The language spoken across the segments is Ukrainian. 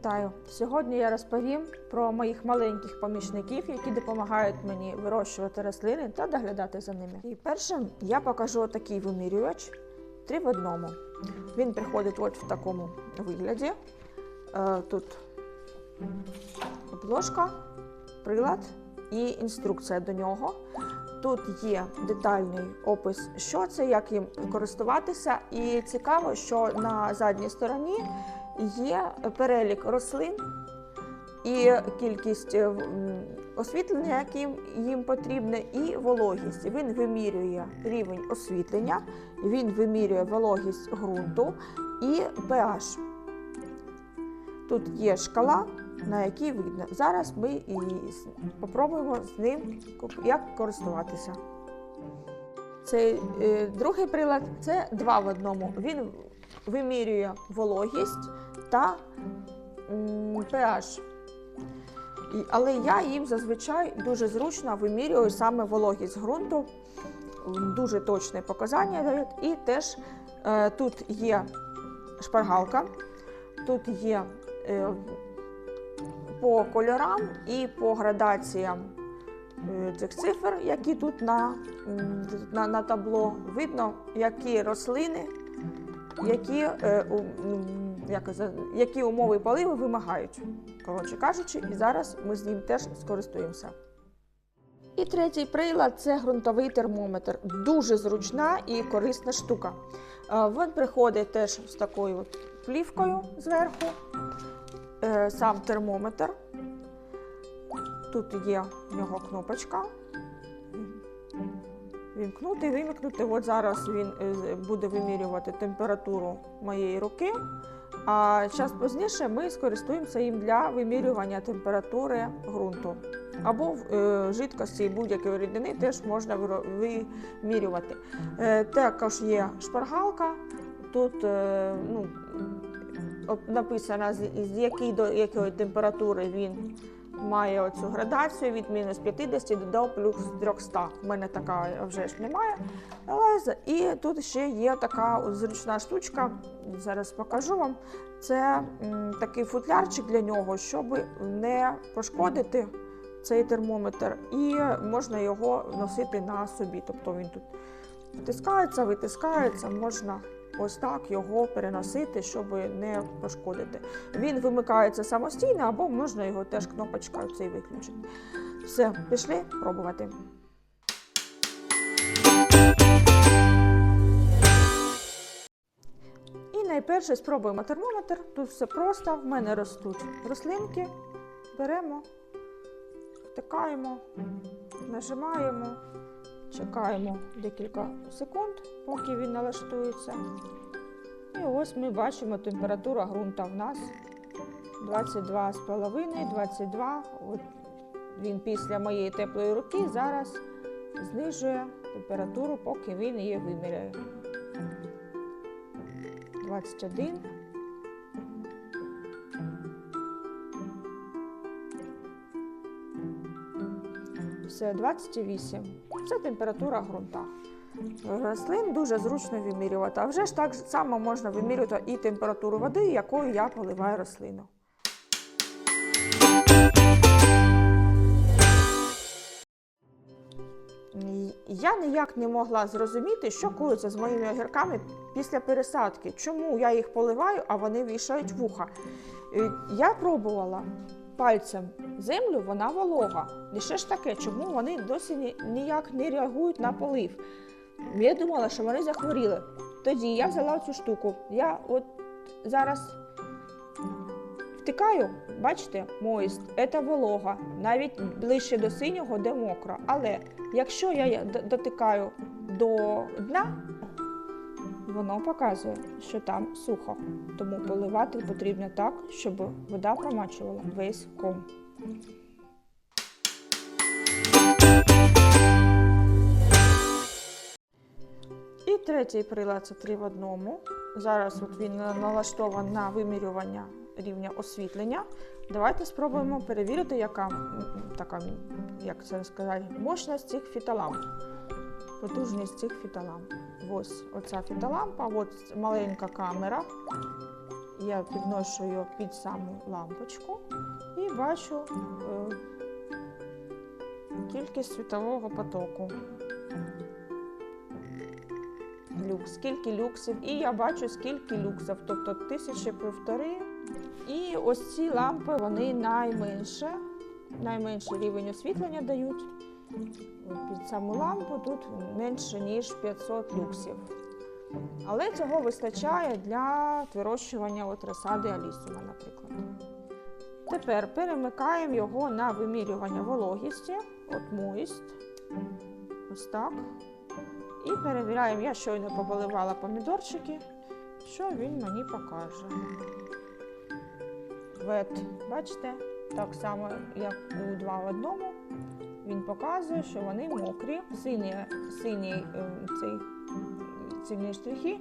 Вітаю! Сьогодні я розповім про моїх маленьких помічників, які допомагають мені вирощувати рослини та доглядати за ними. І першим я покажу такий вимірювач три в одному. Він приходить от в такому вигляді. Е, Тут обложка, прилад і інструкція до нього. Тут є детальний опис, що це, як їм користуватися. І цікаво, що на задній стороні є перелік рослин і кількість е, освітлення, яким їм потрібне, і вологість. Він вимірює рівень освітлення, він вимірює вологість ґрунту і pH. Тут є шкала, на якій видно. Зараз ми і с- попробуємо з ним як користуватися. Цей е, другий прилад це два в одному. Він вимірює вологість та pH. Але я їм зазвичай дуже зручно вимірюю саме вологість ґрунту. Дуже точне показання дають. І теж е, тут є шпаргалка, тут є е, по кольорам і по градаціям е, цих цифр, які тут на, на, на табло, видно, які рослини, які, е, у- м, як, які умови поливу вимагають. Коротше кажучи, і зараз ми з ним теж скористуємося. І третій прилад це ґрунтовий термометр. Дуже зручна і корисна штука. Е, Він приходить теж з такою плівкою зверху. Е, Сам термометр. Тут є в нього кнопочка. Вімкнути, вимікнути. От зараз він е, буде вимірювати температуру моєї руки. А час пізніше ми скористуємося їм для вимірювання температури ґрунту. Або в е, жидкості будь-якої рідини теж можна вимірювати. Е, також є шпаргалка. Тут ну, написано, з якої до якої температури він має оцю градацію від мінус 50 до плюс 300. У мене така вже ж немає. Але і тут ще є така зручна штучка. Зараз покажу вам. Це м, такий футлярчик для нього, щоб не пошкодити цей термометр, і можна його носити на собі. Тобто він тут втискається, витискається, можна ось так його переносити, щоб не пошкодити. Він вимикається самостійно, або можна його теж кнопочкою цей виключити. Все, пішли пробувати. І найперше спробуємо термометр. Тут все просто. В мене ростуть рослинки. Беремо, втикаємо, нажимаємо, чекаємо декілька секунд, поки він налаштується. І ось ми бачимо температура ґрунта в нас 22,5, 22. От він після моєї теплої руки зараз знижує температуру, поки він її виміряє. 21. 28. Це температура ґрунта. Рослин дуже зручно вимірювати. А вже ж так само можна вимірювати і температуру води, якою я поливаю рослину. Я ніяк не могла зрозуміти, що коїться з моїми огірками після пересадки. Чому я їх поливаю, а вони вішають вуха. Е, Я пробувала пальцем землю, вона волога. Що ж таке, чому вони досі ніяк не реагують на полив? Я думала, що вони захворіли. Тоді я взяла цю штуку. Я от зараз втикаю, бачите, моїст, це волога, навіть ближче до синього, де мокро. Але якщо я дотикаю до дна, воно показує, що там сухо. Тому поливати потрібно так, щоб вода промачувала весь ком. І третій прилад це три в одному. Зараз от він налаштований на вимірювання рівня освітлення. Давайте спробуємо перевірити, яка така, як це сказати, мощність цих фітоламп. Потужність цих фітоламп. Ось оця фітолампа, от маленька камера. Я підношу його під саму лампочку і бачу е, кількість світового потоку. Люкс, скільки люксів, і я бачу, скільки люксів, тобто тисячі півтори. І ось ці лампи вони найменше, найменший рівень освітлення дають. Під саму лампу тут менше, ніж 500 люксів. Але цього вистачає для вирощування от розсади алісума, наприклад. Тепер перемикаємо його на вимірювання вологісті, от моїсть. Ось так. І перевіряємо, я щойно пополивала помідорчики, що він мені покаже. Вет, бачите, так само, як у два в одному. Він показує, що вони мокрі. Сині, сині, е, цей, сині штрихи,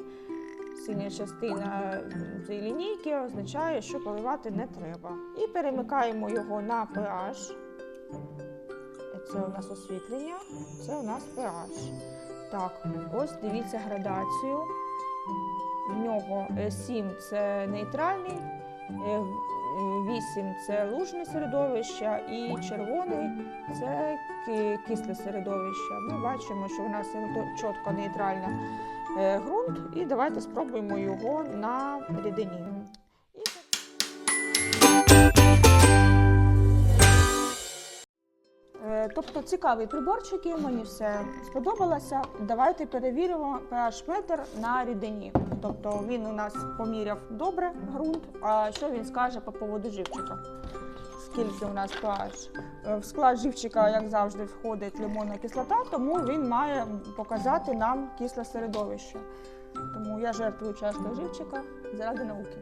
синя частина е, цієї лінійки означає, що поливати не треба. І перемикаємо його на pH. Це у нас освітлення, це у нас pH. Так, ось дивіться градацію. В нього е, 7 це нейтральний, е, 8 це лужне середовище і червоний це кисле середовище. Ми бачимо, що у нас чітко нейтральна е, ґрунт, і давайте спробуємо його на рідині. Тобто цікавий приборчики, мені все сподобалося. Давайте перевіримо pH метр на рідині. Тобто він у нас поміряв добре ґрунт. А що він скаже по поводу живчика? Скільки у нас pH? Е, В склад живчика, як завжди, входить лимонна кислота, тому він має показати нам кисле середовище. Тому я жертвую часто живчика заради науки.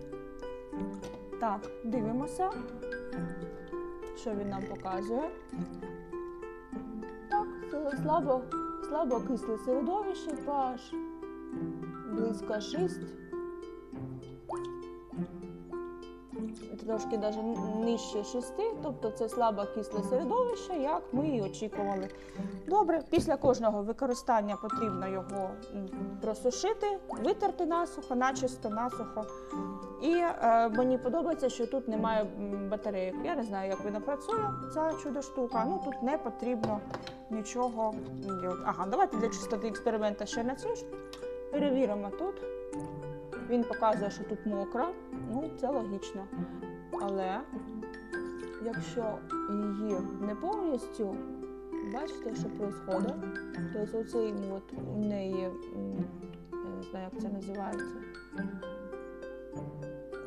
Так, дивимося, що він нам показує. Слабо, слабо кисле середовище, pH близько 6. Трошки навіть нижче 6, тобто це слабо кисле середовище, як ми і очікували. Добре, після кожного використання потрібно його просушити, витерти насухо, начисто насухо. І е, мені подобається, що тут немає м, батарейок. Я не знаю, як вона працює, ця чудо штука. Ну тут не потрібно нічого. робити. Ага, давайте для чистоти експеримента ще на цю ж перевіримо тут. Він показує, що тут мокро. Ну, це логічно. Але якщо її не повністю, бачите, що відбувається? Тобто оцей от у неї, я не знаю, як це називається.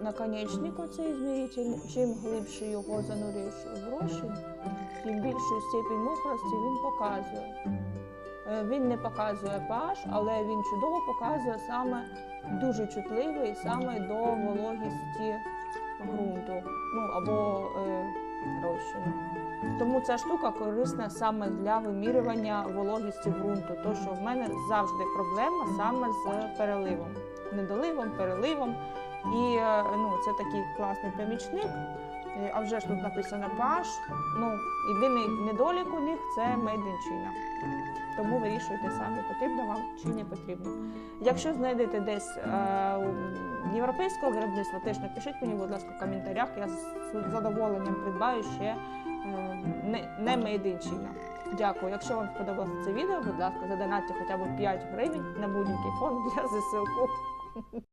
Наконечник оцей зміритель, чим глибше його занурюєш в розчин, тим більшу степінь мокрості він показує. Е, Він не показує pH, але він чудово показує саме дуже чутливий саме до вологісті ґрунту, ну або е, розчину. Тому ця штука корисна саме для вимірювання вологісті ґрунту, то що в мене завжди проблема саме з переливом, недоливом, переливом. І е, ну, це такий класний помічник. Е, А вже ж тут написано pH. Ну, єдиний недолік у них це made. Тому вирішуйте самі, потрібно вам чи не потрібно. Якщо знайдете десь е, європейського виробництва, теж напишіть мені, будь ласка, в коментарях. Я з задоволенням придбаю ще е, не, China. Дякую. Якщо вам сподобалося це відео, будь ласка, задонатьте хоча б 5 гривень на будь-який фонд для ЗСУ.